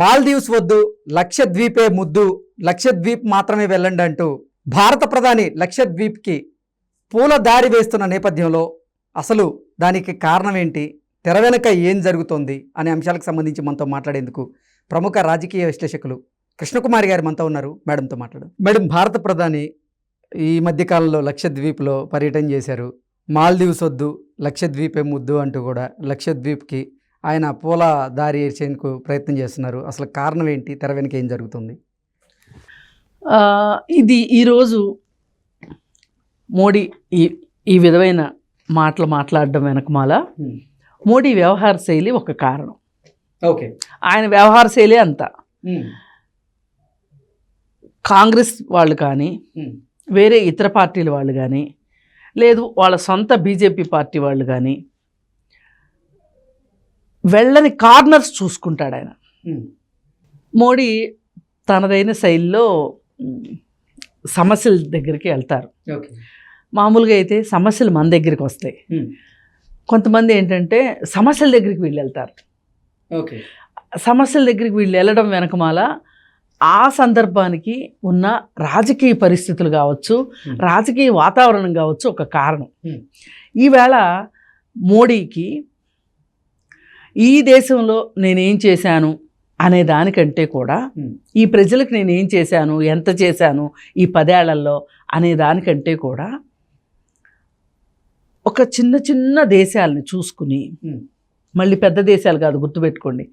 మాల్దీవ్స్ వద్దు లక్షద్వీపే ముద్దు లక్షద్వీప్ మాత్రమే వెళ్ళండి అంటూ భారత ప్రధాని లక్షద్వీప్కి పూల దారి వేస్తున్న నేపథ్యంలో అసలు దానికి కారణం ఏంటి తెర వెనుక ఏం జరుగుతోంది అనే అంశాలకు సంబంధించి మనతో మాట్లాడేందుకు ప్రముఖ రాజకీయ విశ్లేషకులు కృష్ణకుమారి గారు మనతో ఉన్నారు. మేడంతో మాట్లాడు మేడం భారత ప్రధాని ఈ మధ్యకాలంలో లక్షద్వీప్లో పర్యటన చేశారు. మాల్దీవ్స్ వద్దు లక్షద్వీపే ముద్దు అంటూ కూడా లక్షద్వీప్కి ఆయన పూల దారి ఏర్చేందుకు ప్రయత్నం చేస్తున్నారు. అసలు కారణం ఏంటి? తెర వెనుక ఏం జరుగుతుంది? ఇది ఈరోజు మోడీ ఈ ఈ విధమైన మాటలు మాట్లాడడం వెనకమాల మోడీ వ్యవహార శైలి ఒక కారణం. ఓకే. ఆయన వ్యవహార శైలి అంత. కాంగ్రెస్ వాళ్ళు కానీ వేరే ఇతర పార్టీల వాళ్ళు కానీ లేదు వాళ్ళ సొంత బీజేపీ పార్టీ వాళ్ళు కానీ వెళ్ళని కార్నర్స్ చూసుకుంటాడు ఆయన మోడీ తనదైన శైలిలో సమస్యల దగ్గరికి వెళ్తారు. మామూలుగా అయితే సమస్యలు మన దగ్గరికి వస్తాయి. కొంతమంది ఏంటంటే సమస్యల దగ్గరికి వీళ్ళు వెళ్తారు. ఓకే. సమస్యల దగ్గరికి వీళ్ళు వెళ్ళడం వెనకమాల ఆ సందర్భానికి ఉన్న రాజకీయ పరిస్థితులు కావచ్చు. రాజకీయ వాతావరణం కావచ్చు ఒక కారణం. ఈవేళ మోడీకి ఈ దేశంలో నేనేం చేశాను అనే దానికంటే కూడా. ఈ ప్రజలకు నేనేం చేశాను ఎంత చేశాను ఈ పదేళ్ళలో అనే దానికంటే కూడా ఒక చిన్న చిన్న దేశాలని చూసుకుని. మళ్ళీ పెద్ద దేశాలు కాదు గుర్తుపెట్టుకోండి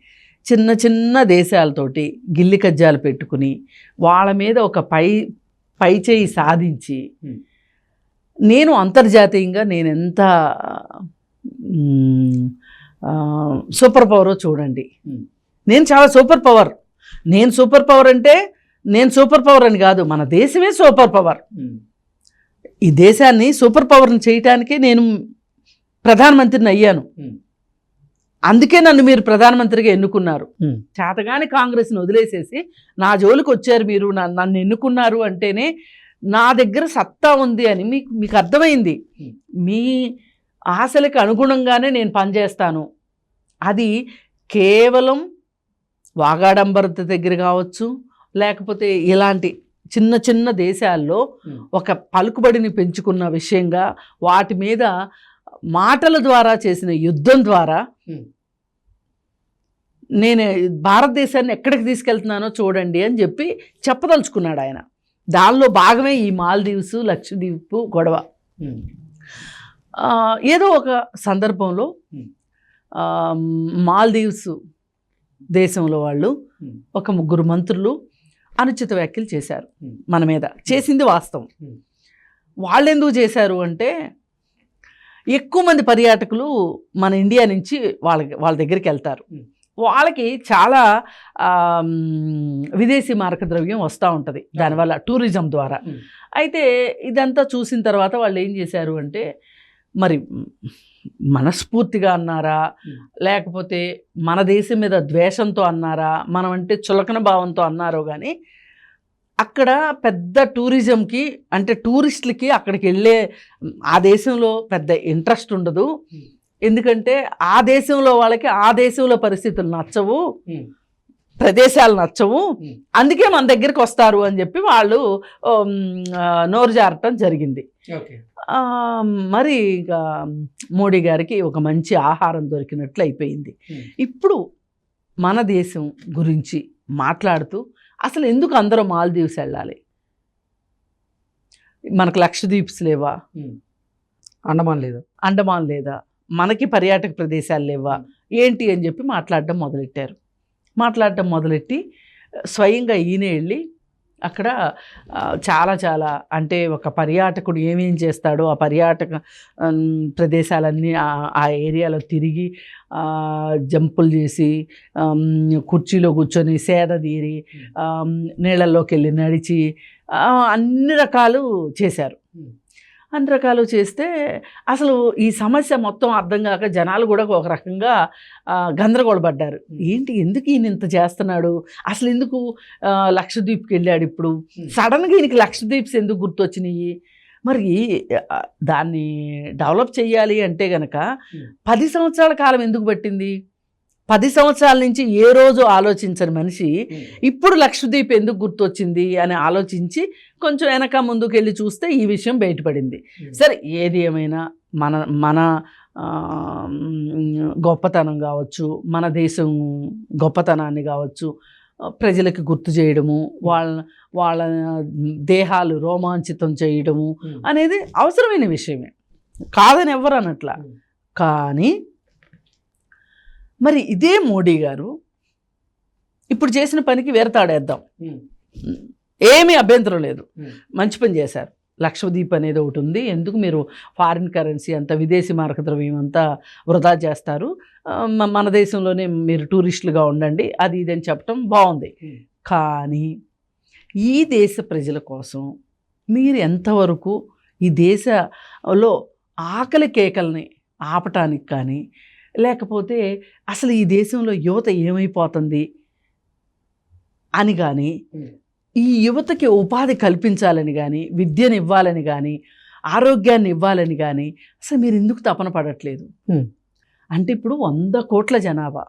చిన్న చిన్న దేశాలతోటి గిల్లి కజ్జాలు పెట్టుకుని వాళ్ళ మీద ఒక పై పై చేయి సాధించి. నేను అంతర్జాతీయంగా నేను ఎంత సూపర్ పవరో చూడండి. నేను చాలా సూపర్ పవర్ నేను సూపర్ పవర్ అంటే నేను సూపర్ పవర్ అని కాదు మన దేశమే సూపర్ పవర్ ఈ దేశాన్ని సూపర్ పవర్ని చేయటానికే నేను ప్రధానమంత్రిని అయ్యాను. అందుకే నన్ను మీరు ప్రధానమంత్రిగా ఎన్నుకున్నారు. చేతగాని కాంగ్రెస్ని వదిలేసేసి నా జోలికి వచ్చారు మీరు నన్ను ఎన్నుకున్నారు అంటేనే నా దగ్గర సత్తా ఉంది అని మీకు మీకు అర్థమైంది. మీ ఆశలకు అనుగుణంగానే నేను పనిచేస్తాను అది కేవలం వాగాడంబరత దగ్గర కావచ్చు లేకపోతే ఇలాంటి చిన్న చిన్న దేశాల్లో. ఒక పలుకుబడిని పెంచుకున్న విషయంగా వాటి మీద మాటల ద్వారా చేసిన యుద్ధం ద్వారా. నేను భారతదేశాన్ని ఎక్కడికి తీసుకెళ్తున్నానో చూడండి అని చెప్పి చెప్పదలుచుకున్నాడు ఆయన దానిలో భాగమే ఈ మాల్దీవ్స్ లక్షద్వీప్ గొడవ ఏదో ఒక సందర్భంలో మాల్దీవ్స్ దేశంలో వాళ్ళు. ఒక ముగ్గురు మంత్రులు అనుచిత వ్యాఖ్యలు చేశారు. మన మీద చేసింది వాస్తవం. వాళ్ళు ఎందుకు చేశారు అంటే ఎక్కువ మంది పర్యాటకులు మన ఇండియా నుంచి వాళ్ళ వాళ్ళ దగ్గరికి వెళ్తారు. వాళ్ళకి చాలా విదేశీ మార్క ద్రవ్యం వస్తూ ఉంటుంది దానివల్ల టూరిజం ద్వారా. అయితే ఇదంతా చూసిన తర్వాత వాళ్ళు ఏం చేశారు అంటే మరి మనస్ఫూర్తిగా అన్నారా. లేకపోతే మన దేశం మీద ద్వేషంతో అన్నారా? మనం అంటే చులకన భావంతో అన్నారో కానీ అక్కడ పెద్ద టూరిజంకి అంటే టూరిస్టులకి అక్కడికి వెళ్ళే ఆ దేశంలో పెద్ద ఇంట్రెస్ట్ ఉండదు. ఎందుకంటే ఆ దేశంలో వాళ్ళకి ఆ దేశంలో పరిస్థితులు నచ్చవు. ప్రదేశాలు నచ్చవు. అందుకే మన దగ్గరికి వస్తారు అని చెప్పి వాళ్ళు నోరు జారటం జరిగింది. మరి ఇక మోడీ గారికి ఒక మంచి ఆహారం దొరికినట్లు అయిపోయింది. ఇప్పుడు మన దేశం గురించి మాట్లాడుతూ అసలు ఎందుకు అందరూ మాల్దీవ్స్ వెళ్ళాలి? మనకు లక్షద్వీప్స్ లేవా? అండమాన్ లేదు? అండమాన్ లేదా? మనకి పర్యాటక ప్రదేశాలు లేవా? ఏంటి అని చెప్పి మాట్లాడడం మొదలెట్టారు. మాట్లాడడం మొదలెట్టి స్వయంగా ఈయన వెళ్ళి అక్కడ చాలా చాలా అంటే ఒక పర్యాటకుడు ఏమేం చేస్తాడో ఆ పర్యాటక ప్రదేశాలన్నీ ఆ- ఏరియాలో తిరిగి జంపులు చేసి కుర్చీలో కూర్చొని సేద తీరి నీళ్ళల్లోకి వెళ్ళి నడిచి అన్ని రకాలు చేశారు. అన్ని రకాలు చేస్తే అసలు ఈ సమస్య మొత్తం అర్థం కాక జనాలు కూడా ఒక రకంగా గందరగోళపడ్డారు. ఏంటి ఎందుకు ఈయన ఇంత చేస్తున్నాడు అసలు ఎందుకు లక్షద్వీప్కి వెళ్ళాడు ఇప్పుడు. సడన్గా ఈయనకి లక్షద్వీప్స్ ఎందుకు గుర్తొచ్చినాయి మరి దాన్ని డెవలప్ చేయాలి అంటే గనక. పది సంవత్సరాల కాలం ఎందుకు పట్టింది పది సంవత్సరాల నుంచి ఏ రోజు ఆలోచించని మనిషి ఇప్పుడు లక్షద్వీప్ ఎందుకు గుర్తొచ్చింది అని ఆలోచించి కొంచెం వెనక ముందుకు వెళ్ళి చూస్తే ఈ విషయం బయటపడింది. సరే ఏది ఏమైనా మన మన గొప్పతనం కావచ్చు మన దేశం గొప్పతనాన్ని కావచ్చు ప్రజలకు గుర్తు చేయడము వాళ్ళ వాళ్ళ దేహాలు రోమాంచితం చేయడము అనేది అవసరమైన విషయమే. కాదని ఎవరు అనట్లా. Hmm. కానీ మరి ఇదే మోడీ గారు ఇప్పుడు చేసిన పనికి వేరతాడేద్దాం. ఏమీ అభ్యంతరం లేదు. మంచి పని చేశారు. లక్షద్వీప్ అనేది ఒకటి ఉంది. ఎందుకు మీరు ఫారిన్ కరెన్సీ అంతా విదేశీ మారక ద్రవ్యం అంతా వృధా చేస్తారు? మన దేశంలోనే మీరు టూరిస్టులుగా ఉండండి. అది ఇది అని చెప్పటం బాగుంది. కానీ ఈ దేశ ప్రజల కోసం మీరు ఎంతవరకు ఈ దేశంలో ఆకలి కేకల్ని ఆపటానికి కానీ లేకపోతే అసలు ఈ దేశంలో యువత ఏమైపోతుంది అని కానీ. ఈ యువతకి ఉపాధి కల్పించాలని కానీ విద్యను ఇవ్వాలని కానీ ఆరోగ్యాన్ని ఇవ్వాలని కానీ అసలు మీరు ఎందుకు తపన పడట్లేదు. అంటే ఇప్పుడు వంద కోట్ల జనాభా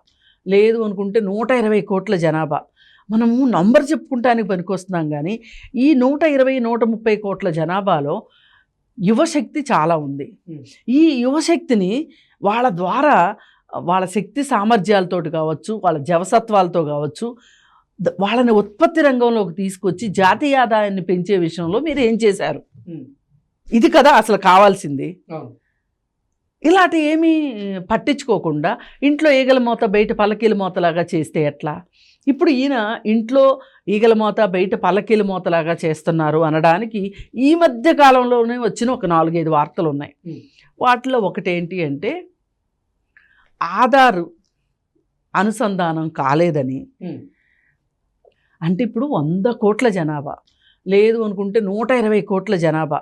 లేదు అనుకుంటే నూట ఇరవై కోట్ల జనాభా మనము నంబర్ చెప్పుకుంటానికి పనికొస్తున్నాం కానీ ఈ నూట ఇరవై నూట ముప్పై కోట్ల జనాభాలో యువశక్తి చాలా ఉంది. ఈ యువశక్తిని వాళ్ళ ద్వారా వాళ్ళ శక్తి సామర్థ్యాలతోటి కావచ్చు వాళ్ళ జవసత్వాలతో కావచ్చు వాళ్ళని ఉత్పత్తి రంగంలోకి తీసుకొచ్చి జాతీయ ఆదాయాన్ని పెంచే విషయంలో మీరు ఏం చేశారు? ఇది కదా అసలు కావాల్సింది. ఇలాంటి ఏమీ పట్టించుకోకుండా ఇంట్లో ఈగల మూత బయట పలకీల మూతలాగా చేస్తే ఎట్లా? ఇప్పుడు ఈయన ఇంట్లో ఈగల మూత బయట పలకీల మూతలాగా చేస్తున్నారు అనడానికి ఈ మధ్య కాలంలోనే వచ్చిన ఒక నాలుగైదు వార్తలు ఉన్నాయి. వాటిలో ఒకటేంటి అంటే ఆధారు అనుసంధానం కాలేదని. అంటే ఇప్పుడు వంద కోట్ల జనాభా. లేదు అనుకుంటే నూట ఇరవై కోట్ల జనాభా.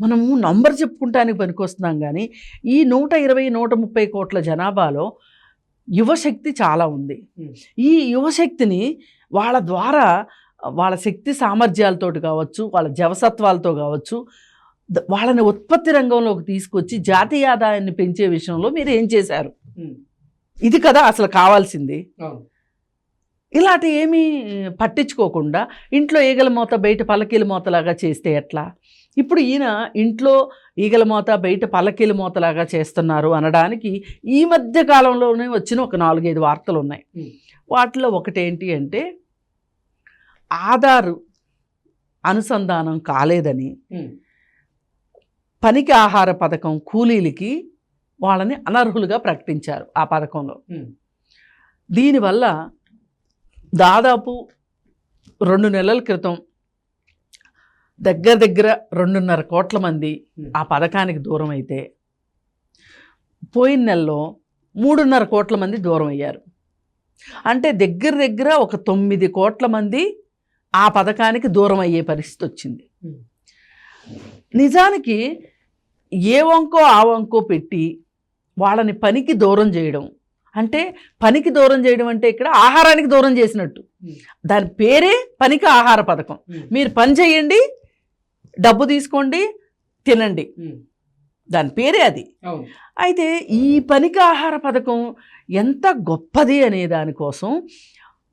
మనము నంబర్ చెప్పుకుంటానికి పనికొస్తున్నాం కానీ ఈ నూట ఇరవై నూట ముప్పై కోట్ల జనాభాలో యువశక్తి చాలా ఉంది. ఈ యువశక్తిని వాళ్ళ ద్వారా వాళ్ళ శక్తి సామర్థ్యాలతోటి కావచ్చు వాళ్ళ జవసత్వాలతో కావచ్చు వాళ్ళని ఉత్పత్తి రంగంలోకి తీసుకొచ్చి జాతీయ ఆదాయాన్ని పెంచే విషయంలో మీరు ఏం చేశారు? ఇది కదా అసలు కావాల్సింది. ఇలాంటి ఏమీ పట్టించుకోకుండా ఇంట్లో ఈగల మూత బయట పలకీల మూతలాగా చేస్తే ఎట్లా? ఇప్పుడు ఈయన ఇంట్లో ఈగల మూత బయట పలకీల మూతలాగా చేస్తున్నారు అనడానికి ఈ మధ్య కాలంలోనే వచ్చిన ఒక నాలుగైదు వార్తలు ఉన్నాయి. వాటిలో ఒకటేంటి అంటే ఆధారు అనుసంధానం కాలేదని పనికి ఆహార పథకం కూలీలకి వాళ్ళని అనర్హులుగా ప్రకటించారు ఆ పథకంలో. దీనివల్ల దాదాపు రెండు నెలల క్రితం దగ్గర దగ్గర రెండున్నర కోట్ల మంది ఆ పథకానికి దూరం అయితే పోయిన నెలలో మూడున్నర కోట్ల మంది దూరం అయ్యారు. అంటే దగ్గర దగ్గర ఒక తొమ్మిది కోట్ల మంది ఆ పథకానికి దూరం అయ్యే పరిస్థితి వచ్చింది. నిజానికి ఏ వంకో ఆ వంకో పెట్టి వాళ్ళని పనికి దూరం చేయడం అంటే పనికి దూరం చేయడం అంటే ఇక్కడ ఆహారానికి దూరం చేసినట్టు. దాని పేరే పనికి ఆహార పథకం. మీరు పని చేయండి డబ్బు తీసుకోండి తినండి. దాని పేరే అది. అయితే ఈ పనికి ఆహార పథకం ఎంత గొప్పది అనే దానికోసం